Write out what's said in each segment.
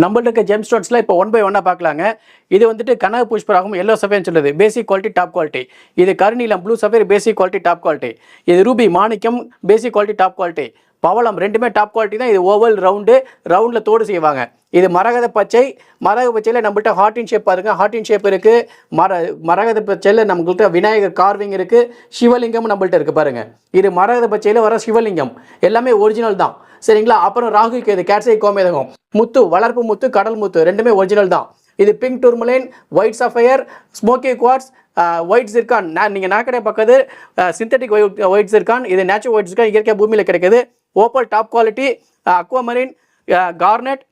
நம்மள்ட்ட இருக்க ஜெம் ஸ்டோன்ஸில் இப்போ ஒன் பை ஒன்னாக பார்க்கலாங்க இது வந்துட்டு கனக புஷ்பராகும் எல்லோ சஃபேர்னு சொல்லுது. பேசிக் குவாலிட்டி டாப் குவாலிட்டி இது கருநீலம் blue sapphire basic quality top quality இது ரூபி மாணிக்கம் பேசிக் குவாலிட்டி டாப் குவாலிட்டி பவளம் ரெண்டுமே டாப் குவாலிட்டி தான். இது ஓவல் ரவுண்டு ரவுண்டில் தோடு செய்வாங்க. இது மரகத பச்சை. மரகத பச்சையில் நம்மள்ட்ட ஹார்டின் ஷேப் பாருங்கள் ஹார்டின் ஷேப் இருக்குது மர மரகத பச்சையில் நம்மள்ட்ட விநாயகர் கார்விங் இருக்குது சிவலிங்கம் நம்மள்ட்ட இருக்குது பாருங்கள் இது மரகத பச்சையில் வர சிவலிங்கம். எல்லாமே ஒரிஜினல் தான். சரிங்களா? அப்புறம் ராகு கேது கேட்சை கோமேதகம். முத்து வளர்ப்பு முத்து கடல் முத்து ரெண்டுமே ஒரிஜினல் தான். இது pink tourmaline white sapphire smoky quartz white zircon நான் நீங்கள் நாக்கடைய பக்கத்து சிந்தட்டிக் ஒயிட் ஒயிட் சிர்கான் இது நேச்சுரல் ஒயிட் சிர்கான் இயற்கை பூமியில் கிடைக்குது. Opal top quality aquamarine garnet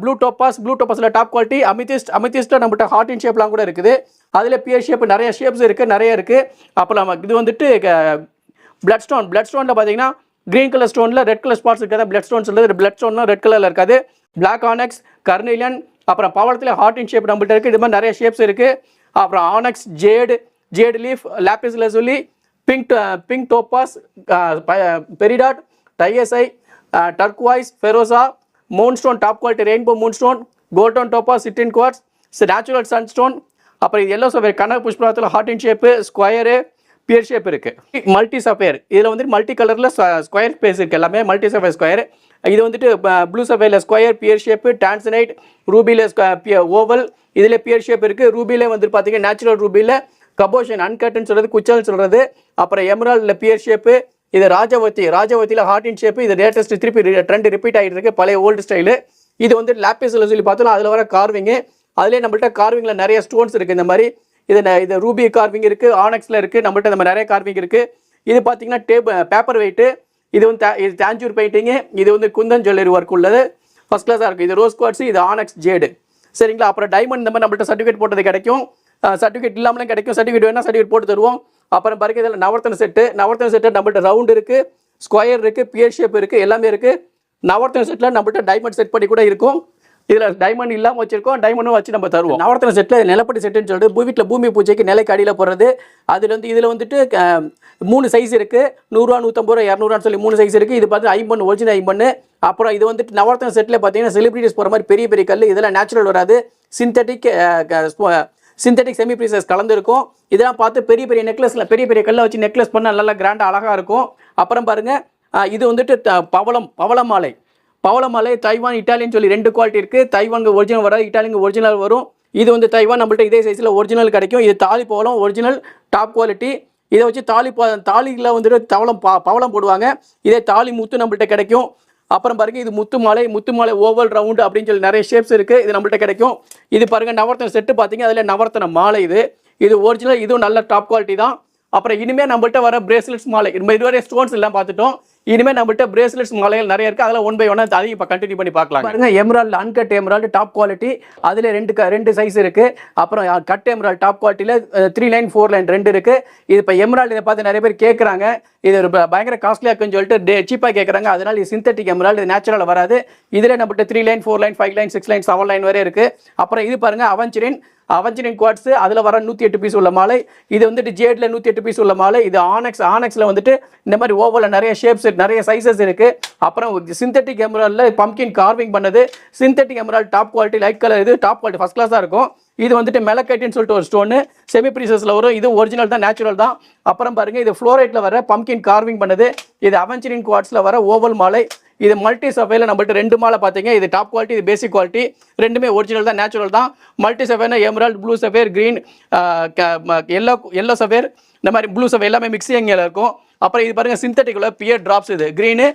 blue topaz blue டோப்பாஸில் top quality amethyst அமித்திஸ்ட்டில் நம்மகிட்ட ஹார்ட் இன் ஷேப்லாம் கூட இருக்குது. அதில் பியர் ஷேப் நிறைய ஷேப்ஸ் இருக்குது நிறைய இருக்குது அப்புறம் நம்ம இது வந்துட்டு பிளட் ஸ்டோன் பிளட் ஸ்டோனில் பார்த்தீங்கன்னா கிரீன் கலர் ஸ்டோனில் ரெட் கலர் ஸ்பாட்ஸ் இருக்காது. பிளட் ஸ்டோன்ஸ் இல்லை பிளட் ஸ்டோன்லாம் ரெட் கலரில் இருக்காது. பிளாக் ஆனக்ஸ் கர்னிலியன் அப்புறம் பவளத்தில் ஹார்ட் இன் ஷேப் நம்மள்ட்ட இருக்குது இது மாதிரி நிறைய ஷேப்ஸ் இருக்குது அப்புறம் onyx jade jade leaf lapis lazuli pink pink topaz peridot டைஎஸ்ஐ turquoise ஃபெரோசா moonstone top quality rainbow moonstone golden topaz citrine quartz natural sunstone அப்புறம் இது எல்லோ சஃபேர் கனக புஷ்பராத்தில் heart in shape square pear shape இருக்குது multi sapphire இதில் வந்துட்டு multi கலரில் square space இருக்குது எல்லாமே. Multi sapphire square இது வந்துட்டு ப்ளூ சஃபேரில் ஸ்கொயர் பியர் ஷேப்பு டான்சனைட் ரூபியில் ஓவல் இதில் பியர் ஷேப் இருக்குது ரூபியில் வந்துட்டு பார்த்தீங்கன்னா நேச்சுரல் ரூபியில் கபோஷன் அன்கட்னு சொல்கிறது குச்சல்னு சொல்கிறது அப்புறம் எமரால்டில் பியர் ஷேப்பு இது ராஜவதி ராஜவத்தியில் ஹார்ட் இன் ஷேப்பு இது லேட்டஸ்ட் திருப்பி ட்ரெண்ட் ரிப்பீட் ஆகிட்டு பழைய ஓல்டு ஸ்டைலு இது வந்து லேப்பிஸில் சொல்லி பார்த்தோம்னா அதில் வர கார்விங்கு அதிலே நம்மள்ட்ட கார்விங்கில் நிறைய ஸ்டோன்ஸ் இருக்குது இந்த மாதிரி இது இது ரூபி கார்விங் இருக்குது ஆனக்ஸில் இருக்குது நம்மள்ட்ட இந்த மாதிரி நிறைய கார்விங் இருக்குது இது பார்த்தீங்கன்னா டேப் பேப்பர் வெயிட்டு இது வந்து இது தேஞ்சூர் பெயிண்டிங்கு இது வந்து குந்தன் ஜுவல்லரி ஒர்க் உள்ளது. ஃபஸ்ட் கிளாஸாக இருக்குது இது ரோஸ் குவாட்ஸு இது ஆனக்ஸ் ஜேடு சரிங்களா? அப்புறம் டைமண்ட் இந்த மாதிரி நம்மள்ட்ட சர்டிஃபிகேட் போட்டது கிடைக்கும். சர்டிஃபிகேட் இல்லாமலும் கிடைக்கும். சர்டிஃபிகேட் வேணால் சர்டிஃபிகேட் போட்டு தருவோம். அப்புறம் பாருங்க இதில் நவர்த்தன செட்டு நவர்த்தன செட்டு நம்மள்ட்ட ரவுண்ட் இருக்குது ஸ்கொயர் இருக்குது பியர் ஷேப் இருக்குது எல்லாமே இருக்குது நவர்த்தன செட்டில் நம்மள்ட்ட டைமண்ட் செட் பண்ணி கூட இருக்கும். இதில் டைமண்ட் இல்லாமல் வச்சிருக்கோம் டைமண்டும் வச்சு நம்ம தருவோம். நவரத்தன செட்டில் நிலப்படி செட்டுன்னு சொல்லிட்டு பூ வீட்டில் பூமி பூஜைக்கு நிலைக்கு அடியில் போடுறது. அதில் வந்து இதில் வந்துட்டு மூணு சைஸ் இருக்குது நூறுரூவா நூற்றம்பது ரூபா இரநூறுவான்னு சொல்லி மூணு சைஸ் இருக்குது இது பார்த்து ஐம்பன் ஒரிஜினல் ஐம்பன் அப்புறம் இது வந்துட்டு நவரத்தன செட்டில் பார்த்தீங்கன்னா செலிபிரிட்டிஸ் போகிற மாதிரி பெரிய பெரிய கல் இதெல்லாம் நேச்சுரல் வராது. சிந்தட்டிக் சிந்தட்டிக் செமி ப்ரீசஸ் கலந்துருக்கும். இதெல்லாம் பார்த்து பெரிய பெரிய நெக்லஸில் பெரிய பெரிய கல்லை வச்சு நெக்லஸ் பண்ணால் நல்லா கிராண்டாக அழகாக இருக்கும். அப்புறம் பாருங்கள் இது வந்துட்டு த- பவளம் பவள மாலை. பவளமலை தைவான் இட்டாலியன் சொல்லி ரெண்டு குவாலிட்டி இருக்குது தைவானுக்கு ஒரிஜினல் வராது இட்டாலியனுக்கு ஒரிஜினல் வரும். இது வந்து தைவான் நம்மள்ட்ட இதே சைஸில் ஒரிஜினல் கிடைக்கும். இது தாலி பவளம் ஒரிஜினல் டாப் குவாலிட்டி இதை வச்சு தாலி ப- தாலியில் வந்துட்டு தவளம் பா பவளம் போடுவாங்க. இதே தாலி முத்து நம்மள்ட்ட கிடைக்கும். அப்புறம் பாருங்க இது முத்து மாலை முத்து மாலை ஓவல் ரவுண்டு அப்படின்னு சொல்லி நிறைய ஷேப்ஸ் இருக்குது இது நம்மள்ட்ட கிடைக்கும். இது பாருங்க நவர்த்தன செட்டு பார்த்தீங்க அதில் நவர்த்தன மாலை இது. இது ஒரிஜினல் இதுவும் நல்ல டாப் குவாலிட்டி தான். அப்புறம் இனிமேல் நம்மள்ட்ட வர பிரேஸ்லெட்ஸ் மாலை. நம்ம இதுவரை ஸ்டோன்ஸ் எல்லாம் பார்த்துட்டோம். இனிமேல் நம்மகிட்ட பிரேஸ்லெட்ஸ் மாலைகள் நிறைய இருக்குது அதில் ஒன் பை ஒன் அதையும் இப்போ கண்டினியூ பண்ணி பார்க்கலாம் பாருங்க emerald uncut emerald top quality அதில் ரெண்டு க ரெண்டு சைஸ் இருக்குது அப்புறம் கட் எம்ரால் டாப் குவாலிட்டியில் த்ரீ லைன் ஃபோர் லைன் ரெண்டு இருக்குது இது இப்போ எம்ரால் இதை பார்த்து நிறைய பேர் கேட்குறாங்க இது ஒரு பயங்கர காஸ்ட்லியாக இருக்குன்னு சொல்லிட்டு டே சீப்பாக கேட்குறாங்க அதனால இது சிந்தட்டிக் எம்ரால் இது நேச்சுரலாக வராது. இதில் நம்மகிட்ட three line four line five line six line seven line வரை இருக்குது அப்புறம் இது பாருங்க அவஞ்சரின் அவஞ்சனின் குவாட்ஸ் அதில் வர நூற்றி எட்டு பீஸ் உள்ள மாலை. இது வந்துட்டு ஜேடில் நூற்றி எட்டு பீஸ் உள்ள மாலை. இது ஆனக்ஸ் ஆனக்ஸில் வந்துட்டு இந்த மாதிரி ஓவலில் நிறைய ஷேப்ஸ் நிறைய சைஸஸ் இருக்குது அப்புறம் சிந்தட்டிக் எமரால்டில் பம்கின் கார்விங் பண்ணது. Synthetic emerald top quality light colour இது டாப் குவாலிட்டி ஃபஸ்ட் கிளாஸாக இருக்கும். இது வந்துட்டு மெலக்கைட்டின்னு சொல்லிட்டு ஒரு ஸ்டோனு செமி ப்ரீசஸில் வரும். இது ஒரிஜினல் தான் நேச்சுரல் தான். அப்புறம் பாருங்கள் இது ஃப்ளோரைட்டில் வர பம்கின் கார்விங் பண்ணது. இது அவெஞ்சரின் குவாட்ஸில் வர ஓவல் மாலை. இது மல்டி சஃபையில் நம்மள்ட்ட ரெண்டு மாலை பார்த்தீங்க. இது டாப் குவாலிட்டி இது பேசிக் குவாலிட்டி ரெண்டுமே ஒரிஜினல் தான் நேச்சுரல் தான். Multi சஃபைனா emerald blue sapphire green yellow yellow sapphire இந்த மாதிரி ப்ளூ சஃபேர் எல்லாமே மிக்ஸிங்கில் இருக்கும். அப்புறம் இது பாருங்க சிந்தட்டிக்கில் பியர் ட்ராப்ஸ் இது. க்ரீனு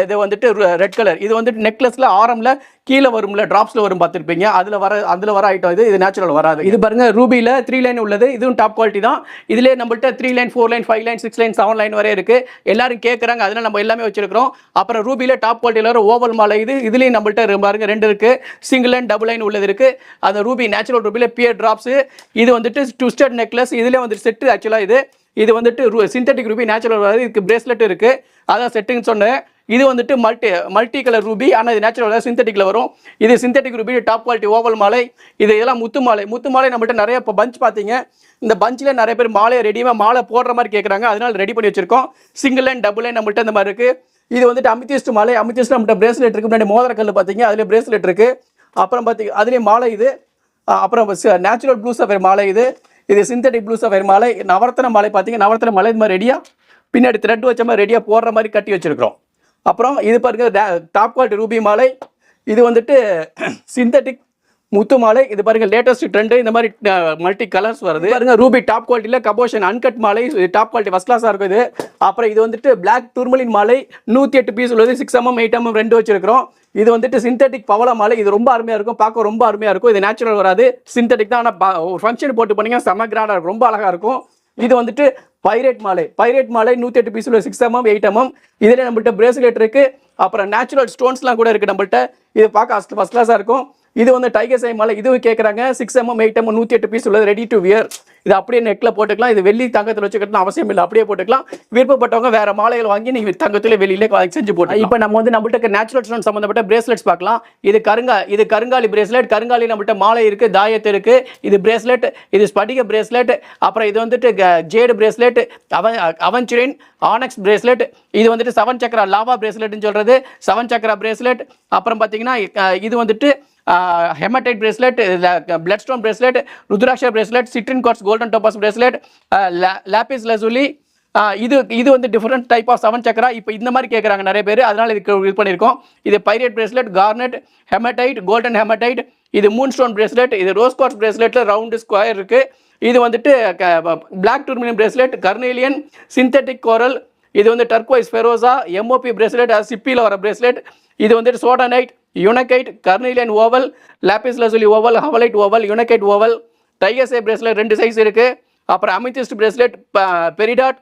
இது வந்துட்டு ரெட் கலர் இது வந்துட்டு நெக்லஸில் ஆரம்ல கீழே வரும்ல ட்ராப்ஸில் வரும் பார்த்துருப்பீங்க. அதில் வர அதில் வர ஐட்டம் இது இது நேச்சுரல் வராது இது பாருங்க ரூபியில் த்ரீ லைன் உள்ளது. இதுவும் டாப் குவாலிட்டி தான். இதிலே நம்மள்ட்ட three line four line five line six line seven line வரை இருக்குது எல்லாரும் கேட்குறாங்க அதில் நம்ம எல்லாமே வச்சிருக்கிறோம். அப்புறம் ரூபியில் டாப் குவாலிட்டியில் வர ஓவல் மாலை இது இதுலேயும் நம்மள்ட்ட ரெ- பாருங்க ரெண்டு இருக்குது சிங்கிள் லைன் டபுள் லைன் உள்ளது இருக்குது அந்த ரூபி நேச்சுரல் ரூபியில் பியர் ட்ராப்ஸ் இது வந்துட்டு ட்விஸ்டட் நெக்லஸ் இதுலேயே வந்துட்டு செட்டு ஆக்சுவலாக இது. இது வந்துட்டு ரூ சிந்தட்டிக் ரூபி நேச்சுரல் வராது. இதுக்கு பிரேஸ்லெட் இருக்குது அதான் செட்டுன்னு சொன்னேன். இது வந்துட்டு மல்டி மல்டி கலர் ரூபி ஆனால் இது நேச்சுரல் சிந்தட்டிக்கில் வரும். இது synthetic ruby top quality oval மாலை. இது இதெல்லாம் முத்து மாலை. முத்து மாலை நம்மகிட்ட நிறைய இப்போ பஞ்ச் பார்த்தீங்க இந்த பஞ்சில் நிறைய பேர் மாலையை ரெடியாக மாலை போடுற மாதிரி கேட்குறாங்க அதனால் ரெடி பண்ணி வச்சிருக்கோம். சிங்கிள் லைன் டபுள் லைன் நம்மகிட்ட இந்த மாதிரி இருக்குது இது வந்துட்டு அமித்திஸ்ட் மாலை. அமித்திஸ்ட் நம்மகிட்ட பிரேஸ்லெட் இருக்கு. முன்னாடி மோதிர கல் பார்த்தீங்க அதிலே பிரேஸ்லெட் இருக்குது அப்புறம் பார்த்தி அதுலேயும் மாலை இது. அப்புறம் நேச்சுரல் ப்ளூ சஃபர் மாலை இது. இது சிந்தட்டிக் ப்ளூ சஃபர் மாலை. நவரத்தன மாலை பார்த்தீங்கன்னா நவரத்தன மாலை இது மாதிரி ரெடியாக பின்னாடி த்ரெட் வச்ச மாதிரி ரெடியாக போடுற மாதிரி கட்டி வச்சிருக்கிறோம். அப்புறம் இது பாருங்க டாப் குவாலிட்டி ரூபி மாலை. இது வந்துட்டு சிந்தட்டிக் முத்து மாலை. இது பாருங்க லேட்டஸ்ட் ட்ரெண்டு இந்த மாதிரி மல்டி கலர்ஸ் வருது. பாருங்க ரூபி டாப் குவாலிட்டியில் கபோஷன் அன்கட் மாலை. டாப் குவாலிட்டி ஃபஸ்ட் கிளாஸாக இருக்குது அப்புறம் இது வந்துட்டு பிளாக் டூர்மலின் மாலை. நூற்றி எட்டு பீஸ் உள்ளது சிக்ஸ் எம்எம் எயிட் எம்எம் ரெண்டு வச்சிருக்கிறோம். இது வந்துட்டு சிந்தட்டிக் பவள மாலை. இது ரொம்ப அருமையாக இருக்கும் பார்க்க ரொம்ப அருமையாக இருக்கும். இது நேச்சுரல் வராது. சிந்தட்டிக் தான் ஆனால் ஒரு ஃபங்க்ஷன் போட்டு பண்ணிங்கன்னா செம கிராண்டாக இருக்கும் ரொம்ப அழகாக இருக்கும். இது வந்துட்டு பைரேட் மாலை. பைரேட் மாலை நூற்றி எட்டு பீஸ் உள்ள சிக்ஸ் எம்எம் எயிட் எம்எம் இதில் நம்மள்ட்ட பிரேஸ்லெட் இருக்குது அப்புறம் நேச்சுரல் ஸ்டோன்ஸ்லாம் கூட இருக்குது நம்மள்ட்ட. இது பார்க்க ஃபஸ்ட் கிளாஸாக இருக்கும். இது வந்து டைகர் சைமால இதுவும் கேட்குறாங்க சிக்ஸ் எம்எம் எயிட் எம்எம் நூற்றி எட்டு பீஸ் உள்ளது. ரெடி டு வியர் இது அப்படியே நெக்கில் போட்டுக்கலாம். இது வெள்ளி தங்கத்தில் வச்சுக்கணும் அவசியம் இல்லை. அப்படியே போட்டுக்கலாம். விருப்பப்பட்டவங்க வேறு மாலைகள் வாங்கி நீங்கள் தங்கத்தில் வெளியிலே செஞ்சு போட்டு இப்போ நம்ம வந்து நம்மள்ட்ட நேச்சுரல் ஸ்டோன் சம்மந்தப்பட்ட பிரேஸ்லெட்ஸ் பார்க்கலாம். இது கருங்கா இது கருங்காலி பிரேஸ்லெட் கருங்காலி நம்மள்ட்ட மாலை இருக்குது தாயத்து இருக்குது இது பிரேஸ்லெட் இது ஸ்படிக பிரேஸ்லெட் அப்புறம் இது வந்துட்டு ஜேடு பிரேஸ்லெட் அவன் அவன்சுரின் ஆனக்ஸ் பிரேஸ்லெட் இது வந்துட்டு செவன் சக்கரா லாவா பிரேஸ்லெட்னு சொல்கிறது செவன் சக்கரா பிரேஸ்லெட் அப்புறம் பார்த்தீங்கன்னா இது வந்துட்டு hematite bracelet blood stone bracelet rudraksha bracelet citrine quartz golden topaz bracelet lapis lazuli இது இது வந்து different type of seven chakra இப்போ இந்த மாதிரி கேட்குறாங்க நிறைய பேர். அதனால் இதுக்கு இது பண்ணியிருக்கோம். இது pyrite bracelet garnet hematite golden hematite இது மூன் ஸ்டோன் பிரேஸ்லெட் இது ரோஸ் கார்ட்ஸ் பிரேஸ்லெட்டில் ரவுண்டு ஸ்கொயர் இருக்குது இது வந்துட்டு black tourmaline bracelet carnelian synthetic coral இது வந்து டர்க்வைஸ் ஃபெரோசா எம்ஓபி பிரேஸ்லெட் சிப்பியில் வர பிரேஸ்லெட் இது வந்துட்டு sodalite unakite carnelian oval lapis lazuli oval howlite oval unakite oval tiger's eye bracelet ரெண்டு சைஸ் இருக்குது அப்புறம் amethyst bracelet peridot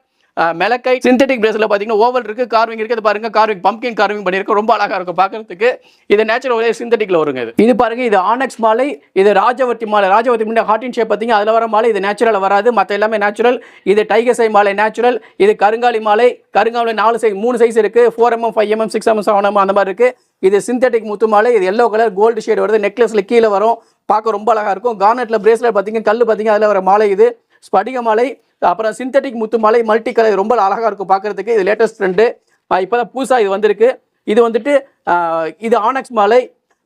malachite synthetic bracelet பார்த்தீங்கன்னா ஓவல் இருக்குது கார்விங் இருக்குது பாருங்க. கார்விங் பம்கின் கார்விங் பண்ணியிருக்கு ரொம்ப அழகாக இருக்கும் பார்க்கறதுக்கு இது நேச்சுரல் ஒரே சிந்தட்டிக்கில் வருங்க இது. இது பாருங்க இது ஆனக்ஸ் மாலை இது ராஜவர்த்தி மாலை. ராஜவர்த்தி முன்னாடி ஹார்டின் ஷேப் பார்த்தீங்கன்னா அதில் வர மாலை இது நேச்சுரல் வராது. மற்ற எல்லாமே நேச்சுரல் இது டைகசை மாலை நேச்சுரல் இது கருங்காலி மாலை. கருங்காலி நாலு சைஸ் மூணு சைஸ் இருக்குது four MM five MM six MM seven MM அந்த மாதிரி இருக்குது இது சிந்தட்டிக் முத்து மாலை இது எல்லோ கலர் கோல்டு ஷேட் வருது. நெக்லஸில் கீழே வரும். பார்க்க ரொம்ப அழகாக இருக்கும். கார்னெட்டில் பிரேஸ்லெட் பார்த்தீங்கன்னா கல் பார்த்தீங்கன்னா அதில் வர மாலை இது. ஸ்படிக மாலை அப்புறம் சிந்தட்டிக் முத்து மாலை மல்டி கலர் ரொம்ப அழகாக இருக்கும் பார்க்குறதுக்கு. இது லேட்டஸ்ட் ட்ரெண்டு இப்போ தான் புதுசாக இது வந்திருக்கு. இது வந்துட்டு இது ஆனக்ஸ் மாலை.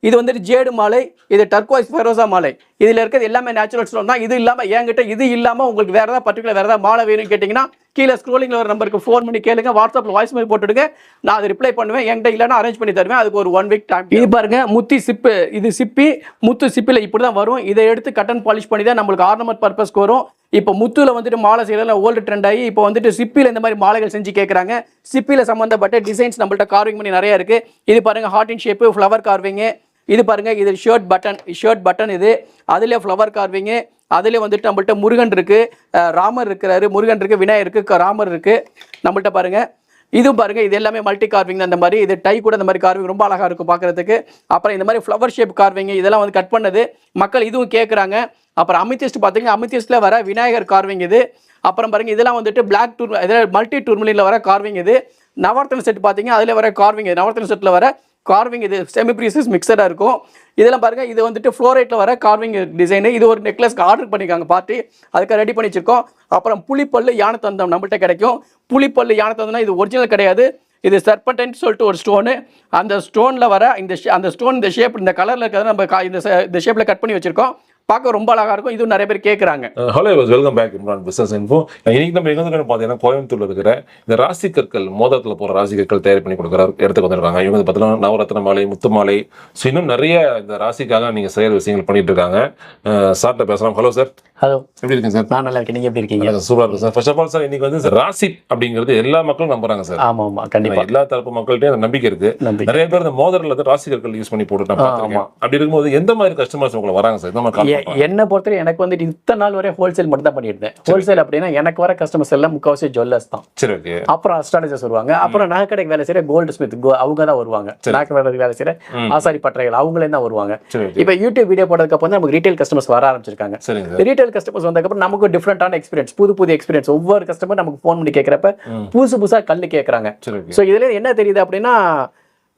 இது வந்துட்டு ஜேடு மாலை இது டர்க்வாய்ஸ் ஃபெரோசா மாலை. இதில் இருக்கிறது எல்லாமே நேச்சுரல் ஸ்டோன் தான். இது இல்லாமல் என்கிட்ட இது இல்லாமல் உங்களுக்கு வேறு ஏதாவது பர்டிகுலர் வேறு ஏதாவது மாலை வேணும்னு கேட்டிங்கன்னா கீழே ஸ்க்ரோலிங்கில் ஒரு நம்பருக்கு ஃபோன் பண்ணி கேளுங்க. வாட்ஸ்அப்பில் வாய்ஸ் மெயில் போட்டுடுங்க. நான் அதை ரிப்ளை பண்ணுவேன். என்கிட்ட இல்லைன்னா அரேஞ்ச் பண்ணி தருவேன். அதுக்கு ஒரு ஒன் வீக் டைம் இது பாருங்க முத்தி சிப்பு. இது சிப்பி முத்து சிப்பில் இப்படி தான் வரும். இதை எடுத்து கட்டன் பாலிஷ் பண்ணி தான் நம்மளுக்கு ஆர்னமெண்ட் பர்பஸ்க்கு வரும். இப்போ முத்துல வந்துட்டு மாலை செய்யறதுல ஓல்டு ட்ரெண்ட் ஆகி இப்போ வந்துட்டு சிப்பியில் இந்த மாதிரி மாலைகள் செஞ்சு கேட்குறாங்க சிப்பியில் சம்மந்தப்பட்ட டிசைன்ஸ் நம்மள்ட்ட கார்விங் பண்ணி நிறையா இருக்குது இது பாருங்கள் heart in shape flower carving இது பாருங்கள் இது ஷர்ட் பட்டன் ஷர்ட் பட்டன் இது. அதுல ஃப்ளவர் கார்விங்கு அதுல வந்துட்டு நம்மள்ட்ட முருகன் இருக்குது ராமர் இருக்கிறாரு முருகன் இருக்குது விநாயகர் இருக்குது ராமர் இருக்குது நம்மள்ட்ட பாருங்கள் இது பாருங்க இது எல்லாமே மல்டி கார்விங் அந்த மாதிரி இது டை கூட இந்த மாதிரி கார்விங் ரொம்ப அழகா இருக்கும் பார்க்கறதுக்கு. அப்புறம் இந்த மாதிரி ஃப்ளவர் ஷேப் கார்விங் இதெல்லாம் வந்து கட் பண்ணது. மக்கள் இதுவும் கேட்குறாங்க அப்புறம் அமித்திஸ்ட் பார்த்தீங்கன்னா அமித்திஸ்ட்ல வர விநாயகர் கார்விங் இது. அப்புறம் பாருங்க இதெல்லாம் வந்துட்டு பிளாக் டூர் இதில் மல்டி டூர்மலியில் வர கார்விங் இது. நவர்த்தன செட் பார்த்தீங்க அதில் வர கார்விங் இது நவரத்தன செட்டில் வர கார்விங் இது செமி ப்ரீசஸ் மிக்சடாக இருக்கும். இதெல்லாம் பாருங்கள் இது வந்துட்டு ஃப்ளோரைட்டில் வர கார்விங் டிசைனு இது ஒரு நெக்லஸ்க்கு ஆர்டர் பண்ணியிருக்காங்க பார்ட்டி அதுக்காக ரெடி பண்ணி வச்சிருக்கோம். அப்புறம் புளிப்பல்லு யானை தந்தம் நம்மள்கிட்ட கிடைக்கும். புளிப்பல்லு யானை தந்தம்னா இது ஒரிஜினல் கிடையாது. இது சர்பன்டைன் சொல்லிட்டு ஒரு ஸ்டோனு அந்த ஸ்டோனில் வர இந்த ஷே- அந்த ஸ்டோன் இந்த ஷேப் இந்த கலரில் இருக்கிறத நம்ம இந்த ஷேப்பில் கட் பண்ணி வச்சுருக்கோம். பார்க்க ரொம்ப அழகாக இருக்கும். இதுவும் நிறைய பேர் கேட்குறாங்க hello welcome back Imran business info இன்னைக்கு நம்ம எங்க பார்த்தீங்கன்னா கோயம்புத்தூர்ல இருக்கிற இந்த ராசி கற்கள் மோதிரத்தில் போற ராசி கற்கள் தயார் பண்ணி கொடுக்குற இடத்துக்கு வந்திருக்காங்க. இவங்க வந்து பார்த்தீங்கன்னா நவரத்ன மாலை முத்து மாலை. ஸோ இன்னும் நிறைய இந்த ராசிக்காக நீங்க செய்யற விஷயங்கள் பண்ணிட்டு இருக்காங்க. சார்ட்ட பேசலாம். ஹலோ சார் ஹலோ எப்படி இருக்கீங்க சார் நான் நல்லா இருக்கேன். நீங்கள் எப்படி இருக்கீங்க? சூப்பரா இருக்கு sir first of all sir இன்னைக்கு வந்து ராசி அப்படிங்கிறது எல்லா மக்களும் நம்புறாங்க சார் ஆமாம் ஆமாம் கண்டிப்பாக எல்லா தரப்பு மக்கள்கிட்டயும் அந்த நம்பிக்கை இருக்கு. நிறைய பேர் இந்த வந்து ராசி கற்கள் யூஸ் பண்ணி போட்டு நான் பார்த்திருக்கேன். அப்படி இருக்கும்போது எந்த மாதிரி கஸ்டமர்ஸ் உங்களை வராங்க சார் இந்த மாதிரி என்னை பொறுத்தவரை எனக்கு வந்துட்டு இத்தனை நாள் வரை ஹோல்சேல் மட்டும் தான் பண்ணியிருந்தேன் ஹோல்சேல் அப்படின்னா எனக்கு வர கஸ்டமர்ஸ் எல்லாம் முக்கால்வாசி ஜுவல்லர்ஸ் தான். அப்புறம் அஸ்ட்ராலஜர்ஸ் வருவாங்க. அப்புறம் நகைக்கடைக்கு வேலை செய்யற கோல்டு ஸ்மித் அவங்க தான் வருவாங்க. நகைக்கடைக்கு வேலை செய்யற ஆசாரி பட்டறைகள் அவங்களே தான் வருவாங்க. இப்போ யூடியூப் வீடியோ போட்டதுக்கு அப்புறம் நமக்கு ரீட்டைல் கஸ்டமர்ஸ் வர ஆரம்பிச்சிருக்காங்க. ரீட்டைல் கஸ்டமர்ஸ் வந்ததுக்கப்புறம் நமக்கு டிஃப்ரெண்டான எக்ஸ்பீரியன்ஸ் புது புது எக்ஸ்பீரியன்ஸ் ஒவ்வொரு கஸ்டமர் நமக்கு ஃபோன் பண்ணி கேட்குறப்ப புதுசு புதுசாக கல் கேட்குறாங்க. ஸோ இதுல என்ன தெரியுது அப்படின்னா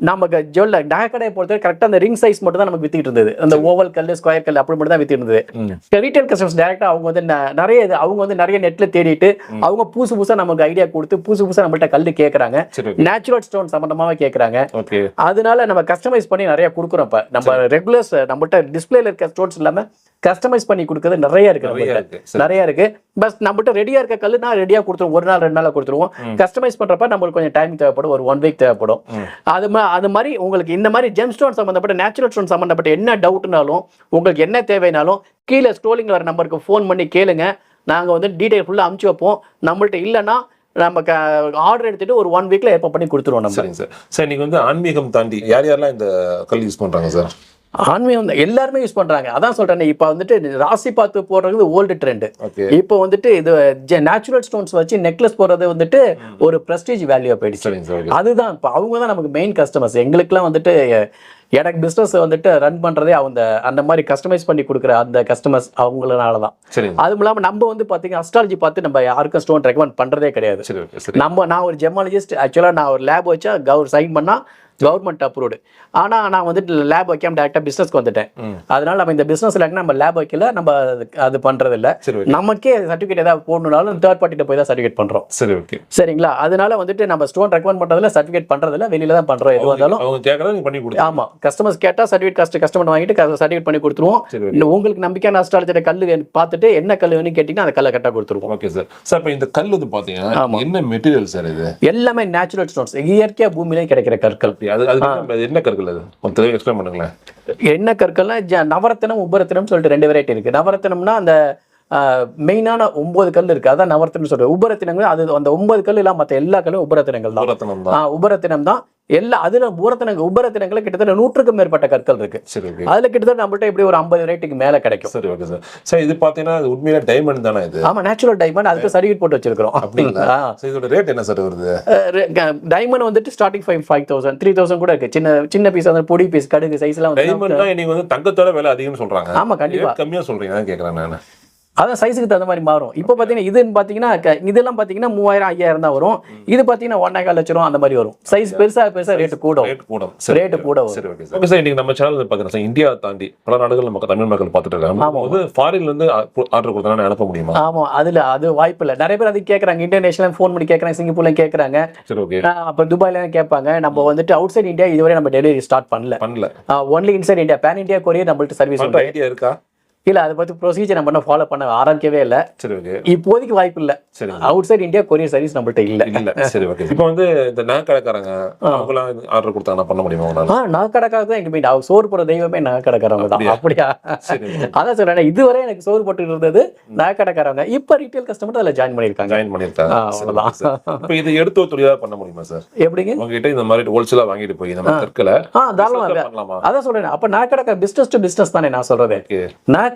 நமக்கு ஜுவல்ல நகைக்கடையை பொறுத்தவரை கரெக்டாக அந்த ரிங் சைஸ் மட்டும் தான் நமக்கு வித்துக்கிட்டு இருந்தது. அந்த ஓவல் கல் ஸ்கொயர் கல் அப்படி மட்டும் தான் வித்துட்டு இருந்தது ரீட்டைல் கஸ்டமர்ஸ் டேரக்டா அவங்க வந்து நிறைய இது அவங்க வந்து நிறைய நெட்ல தேடிட்டு அவங்க புதுசு புதுசா நமக்கு ஐடியா கொடுத்து புதுசு புதுசா நம்மள்ட்ட கல் கேக்குறாங்க. சரி நேச்சுரல் ஸ்டோன் சம்பந்தமாவே கேக்குறாங்க. ஓகே. அதனால நம்ம கஸ்டமைஸ் பண்ணி நிறைய கொடுக்குறோம் இப்ப. நம்ம ரெகுலர்ஸ் நம்மகிட்ட டிஸ்பிளேல இருக்க ஸ்டோன்ஸ் இல்லாம கஸ்டமைஸ் பண்ணி கொடுக்கறது நிறைய இருக்கு நிறைய இருக்கு பஸ் நம்மகிட்ட ரெடியா இருக்க கல்லு நான் ரெடியா கொடுத்துருவோம். ஒரு நாள் ரெண்டு நாள்ல கொடுத்துருவோம். கஸ்டமைஸ் பண்றப்ப நம்மளுக்கு கொஞ்சம் டைம் தேவைப்படும். ஒரு ஒன் வீக் தேவைப்படும். அது அது மாதிரி உங்களுக்கு இந்த மாதிரி ஜெம் ஸ்டோன் சம்பந்தப்பட்ட நேச்சுரல் ஸ்டோன் சம்பந்தப்பட்ட என்ன டவுட்னாலும் உங்களுக்கு என்ன தேவைனாலும் கீழே ஸ்க்ரோலிங் வர நம்பருக்கு ஃபோன் பண்ணி கேளுங்க. நாங்க வந்து டீடைல் ஃபுல்லா அமுச்சு வைப்போம். நம்மள்ட்ட இல்லைன்னா நமக்கு ஆர்டர் எடுத்துட்டு ஒரு ஒன் வீக்ல ஏற்ப பண்ணி கொடுத்துருவோம் நம்ம. சரிங்க சார் சார் நீங்க வந்து ஆன்மீகம் தாண்டி யார் யாரெல்லாம் இந்த கல் யூஸ் பண்றாங்க சார் ஆன்மீகம் தான் எல்லாருமே யூஸ் பண்றாங்க. அதான் சொல்றேன் இப்போ வந்துட்டு ராசி பார்த்து போடுறது ஓல்டு ட்ரெண்ட் இப்போ வந்துட்டு இது நேச்சுரல் ஸ்டோன்ஸ் வச்சு நெக்லஸ் போடுறது வந்துட்டு ஒரு பிரஸ்டீஜ் வேல்யூ போயிடுச்சு. அதுதான் இப்போ அவங்க தான் நமக்கு மெயின் கஸ்டமர்ஸ் எங்களுக்குலாம் வந்துட்டு எனக்கு பிஸ்னஸ் வந்துட்டு ரன் பண்றதே அந்த அந்த மாதிரி கஸ்டமைஸ் பண்ணி கொடுக்குற அந்த கஸ்டமர்ஸ் அவங்களனால தான் அதுவும் இல்லாமல் நம்ம வந்து பார்த்தீங்கன்னா அஸ்ட்ராலஜி பார்த்து நம்ம யாருக்கும் ஸ்டோன் ரெக்கமெண்ட் பண்றதே கிடையாது. நம்ம நான் ஒரு ஜெமாலஜிஸ்ட் ஆக்சுவலாக நான் ஒரு லேப் வச்சா கவர் சைன் பண்ணா கவர்மெண்ட் அப்ரூவ்டு ஆனா நான் வந்துட்டு லேப் வைக்காம டேரெக்டாக பிஸ்னஸ்க்கு வந்துட்டேன். அதனால நம்ம இந்த பிஸ்னஸ் நம்ம லேப் வைக்கல நம்ம அது- ஓகே நமக்கே சர்டிஃபிகேட் ஏதாவது போடணும்னாலும் தேர்ட் பார்ட்டிட்ட போய் தான் சர்டிஃபிகேட் பண்றோம். சரி ஓகே சரிங்களா? அதனால வந்துட்டு நம்ம ஸ்டோன் ரெக்கமெண்ட் பண்றதுல சர்டிஃபிகேட் பண்றதுல வெளியில தான் பண்றோம் எது வந்தாலும் பண்ணி கொடுத்து ஆமா. கஸ்டமர்ஸ் கேட்டா சர்டிஃபிகேட் கஸ்ட் கஸ்டமர் வாங்கிட்டு சர்டிஃபிகேட் பண்ணி கொடுத்துருவோம். உங்களுக்கு நம்பிக்கையான அஸ்ட்ராலஜியோட கல்லு வேணும் பார்த்துட்டு என்ன கல் வேணும் கேட்டீங்கன்னா அந்த கல்லை கரெக்டாக கொடுத்துருவோம். ஓகே சார் சார் இப்போ இந்த கல் வந்து பாத்தீங்கன்னா ஆமா. என்ன மெட்டீரியல் சார் இது? எல்லாமே நேச்சுரல் ஸ்டோன்ஸ் இயற்கையா பூமியிலே கிடைக்கிற கற்கள். அது அது என்ன கற்கள் அது? கொஞ்சம் எக்ஸ்பிளைன் பண்ணுங்களேன். என்ன கற்கள்னா நவரத்தினம் உபரத்தினம் சொல்லிட்டு ரெண்டு வெரைட்டி இருக்கு. நவரத்தினம்னா அந்த மெயினான ஒன்பது கல் இருக்கு. அதான் நவரத்தினம் சொல்றது உபரத்தினங்கள் அது அந்த ஒன்பது கல் இல்லாம மற்ற எல்லா கல்லும் உபரத்தினங்கள் தான் உபரத்தினம் தான் எல்லா அதுல உபரத்தினங்கள் உபரத்தினங்கள் கிட்டத்தட்ட நூற்றுக்கும் மேற்பட்ட கற்கள் இருக்கு. அதுல கிட்டத்தட்ட நம்மள்ட்ட இப்படி ஒரு ஐம்பது வெரைட்டிக்கு மேல கிடைக்கும். சரி ஓகே சார். சார் இது பாத்தீங்கன்னா உண்மையில டைமண்ட் தானே இது? ஆமா நேச்சுரல் டைமண்ட் அதுக்கு சர்டிஃபிகேட் போட்டு வச்சிருக்கிறோம். அப்படிங்களா? இதோட ரேட் என்ன சார் வருது? டைமண்ட் வந்துட்டு starting five five thousand three thousand கூட இருக்கு. சின்ன சின்ன பீஸ் வந்து பொடி பீஸ் கடுகு சைஸ் எல்லாம் வந்து டைமண்ட் தான் இன்னைக்கு வந்து தங்கத்தோட விலை அதிகம்னு சொல்றாங்க. ஆமா கண்டிப்பா. கம்மியா சொல்றீங்க கேக்குறேன் நான். அதான் சைஸுக்கு தகுந்த மாதிரி மாறும். இப்போ பார்த்தீங்கன்னா இதுன்னு பார்த்தீங்கன்னா இதெல்லாம் பார்த்தீங்கன்னா மூவாயிரம் ஐயாயிரம் தான் வரும். இது பார்த்தீங்கன்னா ஒன்றே கால் லட்சம் ரூபா அந்த மாதிரி வரும். சைஸ் பெருசா பெருசா ரேட்டு கூடும். ரேட் கூடும். ரேட்டு கூட சரி ஓகே சார் சார் நம்ம சேனல் பாத்தீங்கன்னா சார் இந்தியா தாண்டி பல நாடுகள் நம்ம தமிழ் மக்கள் பார்த்துட்டு இருக்காங்க. ஆமா. வந்து ஃபாரின்ல இருந்து ஆர்டர் கொடுத்தா அனுப்ப முடியுமா? ஆமா அதுல அது வாய்ப்பு இல்லை. நிறைய பேர் அது கேட்குறாங்க இன்டர்நேஷனல் ஃபோன் பண்ணி கேட்குறாங்க சிங்கப்பூர்ல கேட்குறாங்க சரி ஓகே அப்போ துபாயில கேட்பாங்க. நம்ம வந்துட்டு அவுட் சைட் இந்தியா இதுவரை நம்ம டெலிவரி ஸ்டார்ட் பண்ணல. பண்ணல. Only inside India pan India courier நம்மள்ட்ட சர்வீஸ் ஐடியா இருக்கா? இல்ல அதை பத்தி ப்ரொசீஜர் நம்ம ஃபாலோ பண்ண ஆரம்பிக்கவே இல்லை. சரி ஓகே இப்போதைக்கு வாய்ப்பு இல்லை. சரி outside India courier service நம்மள்ட்ட இல்லை. இல்ல சரி ஓகே இப்போ வந்து இந்த நகைக்கடைக்காரங்க அவங்களாம் ஆர்டர் கொடுத்தாங்கன்னா பண்ண முடியுமா ஆ நகைக்கடைக்காக தான் எங்க மீன் சோறு போற தெய்வமே நகைக்கடைக்காரவங்க தான். அப்படியா? சரி அதான் சொல்றேன் இதுவரை எனக்கு சோறு போட்டு இருந்தது நகைக்கடைக்காரவங்க இப்ப ரீட்டைல் கஸ்டமர் அதுல ஜாயின் பண்ணிருக்காங்க ஜாயின் பண்ணிருக்காங்க sir. இப்போ இது எடுத்து ஒரு பண்ண முடியுமா சார் எப்படிங்க? உங்ககிட்ட இந்த மாதிரி ஹோல்சேலா வாங்கிட்டு போய் இந்த மாதிரி கற்களை ஆ தாராளமா. business பண்ணலாமா? அதான் சொல்றேன் அப்ப நகைக்கடைக்கார பிசினஸ் டு பிசினஸ் தானே நான் சொல்றது. ஓகே.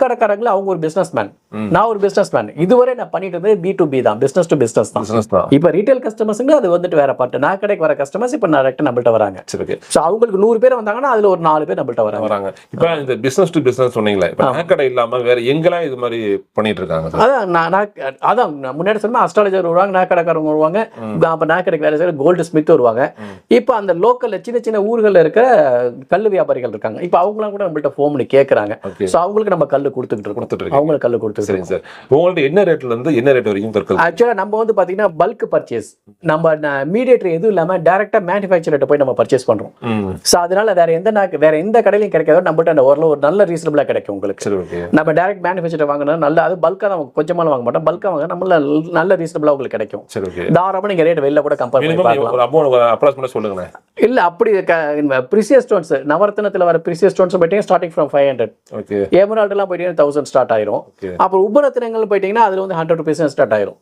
நகைக்கடைக்காரங்கள அவங்க ஒரு பிசினஸ் மேன் நான் ஒரு பிசினஸ் மேன் இதுவரை நான் பண்ணிட்டு இருந்தது பி டு பி தான். பிசினஸ் டு பிசினஸ் தான். இப்ப ரீட்டைல் கஸ்டமர்ஸுங்க அது வந்துட்டு வேற பாட்டு நகைக்கடைக்கு வர கஸ்டமர்ஸ் இப்ப டேரக்டா நம்மள்ட்ட வராங்க. ஸோ அவங்களுக்கு நூறு பேர் வந்தாங்கன்னா அதுல ஒரு நாலு பேர் நம்மள்ட்ட வராங்க. வராங்க. இப்போ இந்த பிசினஸ் டு பிசினஸ் சொன்னீங்களே இப்போ நகைக்கடை இல்லாம வேற எங்கெல்லாம் இது மாதிரி பண்ணிட்டு இருக்காங்க அதான் நான் நான் அதான் நான் முன்னாடி சொன்ன அஸ்ட்ராலஜர் வருவாங்க நாக்கடைக்காரங்க வருவாங்க. அப்போ நாக்கடைக்கு வேலை செய்கிற கோல்டு ஸ்மித் வருவாங்க. இப்போ அந்த லோக்கல்ல சின்ன சின்ன ஊர்களில் இருக்கிற கல் வியாபாரிகள் இருக்காங்க. இப்போ அவங்களாம் கூட நம்மள்ட்ட ஃபோன் பண்ணி கேட்குறாங்க ஸோ அவங்களுக்கு நம்ம கல் இருக்கோம். கொடுத்துட்டு இருக்கீங்க. அவங்களுக்கு கல் கொடுத்துக்கிட்டு சரிங்க சார். உங்கள்ட்ட என்ன ரேட்ல இருந்து என்ன ரேட் வரைக்கும் கற்கள் ஆக்சுவலாக நம்ம வந்து பார்த்தீங்கன்னா பல்க் பர்ச்சேஸ் நம்ம மீடியேட்டர் எதுவும் இல்லாமல் டேரெக்டாக மேனுஃபேக்சர்கிட்ட போய் நம்ம பர்ச்சேஸ் பண்ணுறோம் ஸோ அதனால வேற எந்த வேற எந்த கடையிலையும் கிடைக்காதோ நம்மள்ட்ட அந்த ஓரளவு ஒரு நல்ல ரீசனபிளாக கிடைக்கும் உங்களுக்கு. நம்ம டைரக்ட் மேனுஃபேக்சர் வாங்கினா நல்ல அது பல்காக தான் கொஞ்சமாக வாங்க மாட்டோம். பல்காக வாங்க நம்மள நல்ல ரீசனபிளாக உங்களுக்கு கிடைக்கும். தாராளமாக நீங்கள் ரேட் வெளில கூட கம்பேர் பண்ணி பார்க்கலாம். சொல்லுங்களேன். இல்ல அப்படி ப்ரிசியஸ் ஸ்டோன்ஸ் நவரத்னத்துல வர ப்ரிசியஸ் ஸ்டோன்ஸ் போயிட்டீங்கன்னா starting from five hundred okay ஏமரால்டுலாம் போயிட்டீங்கன்னா தௌசண்ட் ஸ்டார்ட் ஆயிரும். அப்புறம் உபரத்தினங்கள் போயிட்டீங்கன்னா அதுல வந்து ஹண்ட்ரட் ருபீஸ் ஸ்டார்ட் ஆயிரும்.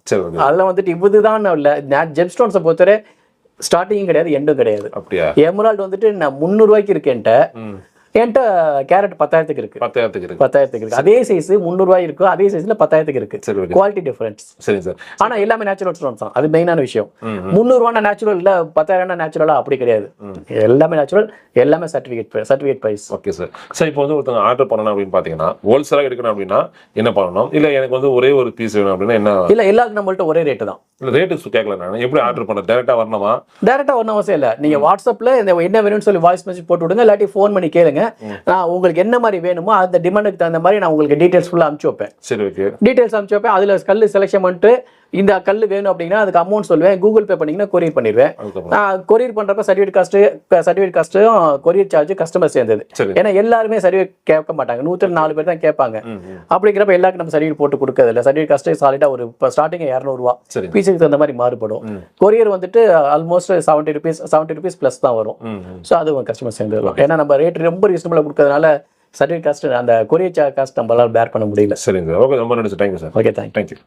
அதுல வந்துட்டு இதுதான் இல்ல. ஜெம் ஸ்டோன்ஸை பொறுத்தவரை ஸ்டார்டிங் கிடையாது எண்டும் கிடையாது. எமரால்டு வந்துட்டு நான் முந்நூறுவாய்க்கு இருக்கேன்ட்ட. என்கிட்ட கேரட் பத்தாயிரத்துக்கு இருக்கு. பத்தாயிரத்துக்கு இருக்கு. பத்தாயிரத்துக்கு இருக்கு. அதே சைஸ் முந்நூறுவாய் இருக்கும் அதே சைஸ்ல பத்தாயிரத்துக்கு இருக்கு. சரி குவாலிட்டி டிஃபரன்ஸ் சரிங்க சார் ஆனா எல்லாமே நேச்சுரல் ஸ்டோன்ஸ் தான். அது மெயினான விஷயம். முந்நூறுவானா நேச்சுரல் இல்ல பத்தாயிரம் நேச்சுரலா அப்படி கிடையாது. எல்லாமே நேச்சுரல் எல்லாமே certificate certificate price okay sir sir இப்போ வந்து ஒருத்தவங்க ஆர்டர் பண்ணணும் அப்படின்னு பார்த்தீங்கன்னா ஹோல்சேலாக எடுக்கணும் அப்படின்னா என்ன பண்ணணும்? இல்லை எனக்கு வந்து ஒரே ஒரு பீஸ் வேணும் அப்படின்னா என்ன? இல்ல எல்லாருக்கும் நம்மள்ட்ட ஒரே ரேட்டு தான். இல்லை ரேட்டு கேட்கல நான். எப்படி ஆர்டர் பண்ண? டேரெக்டாக வரணுமா? டேரக்டா ஒன்றும் அவசியம் இல்லை. நீங்க வாட்ஸ்அப்ல என்ன வேணும்னு சொல்லி வாய்ஸ் மெசேஜ் போட்டு விடுங்க. இல்லாட்டி ஃபோன் பண்ணி கேளுங்க. நான் உங்களுக்கு என்ன மாதிரி வேணுமோ அந்த டிமாண்டுக்கு தகுந்த மாதிரி நான் உங்களுக்கு டீடைல்ஸ் ஃபுல்லாக அனுப்பிச்சு வைப்பேன். சரி ஓகே டீடைல்ஸ் அனுப்பிச்சு வைப்பேன். அதுல கல் செலெக்ஷன் பண்ணிட்டு இந்த கல் வேணும் அப்படின்னா அதுக்கு அமௌண்ட் சொல்லுவேன். கூகுள் பே பண்ணீங்கன்னா கொரியர் பண்ணிடுவேன். கொரியர் பண்றப்ப சர்டிஃபிகேட் காஸ்ட் சர்டிஃபிகேட் காஸ்ட்டும் கொரியர் சார்ஜ் கஸ்டமர் சேர்ந்தது. சரி. ஏன்னா எல்லாருமே சர்டிஃபிகேட் கேட்க மாட்டாங்க. நூற்றி நாலு பேர் தான் கேட்பாங்க. அப்படிங்கிறப்ப எல்லாருக்கும் நம்ம சர்டிஃபிகேட் போட்டு கொடுக்கறது இல்லை சர்டிஃபிகேட் காஸ்ட் சாலிடாக ஒரு இப்போ ஸ்டார்டிங் இரநூறுவா. பீஸுக்கு தகுந்த மாதிரி மாறுபடும். கொரியர் வந்துட்டு almost seventy rupees seventy rupees plus தான் வரும். ஸோ அது கஸ்டமர் சேர்ந்துடும் ஏன்னா நம்ம ரேட் ரொம்ப ரீசனபிளாக கொடுக்கறதுனால சர்டிஃபிகேட் காஸ்ட் அந்த கொரியர் காஸ்ட் நம்மளால பேர் பண்ண முடியல. சரிங்க சார். ஓகே ரொம்ப நன்றி sir. Thank you sir okay thank you thank you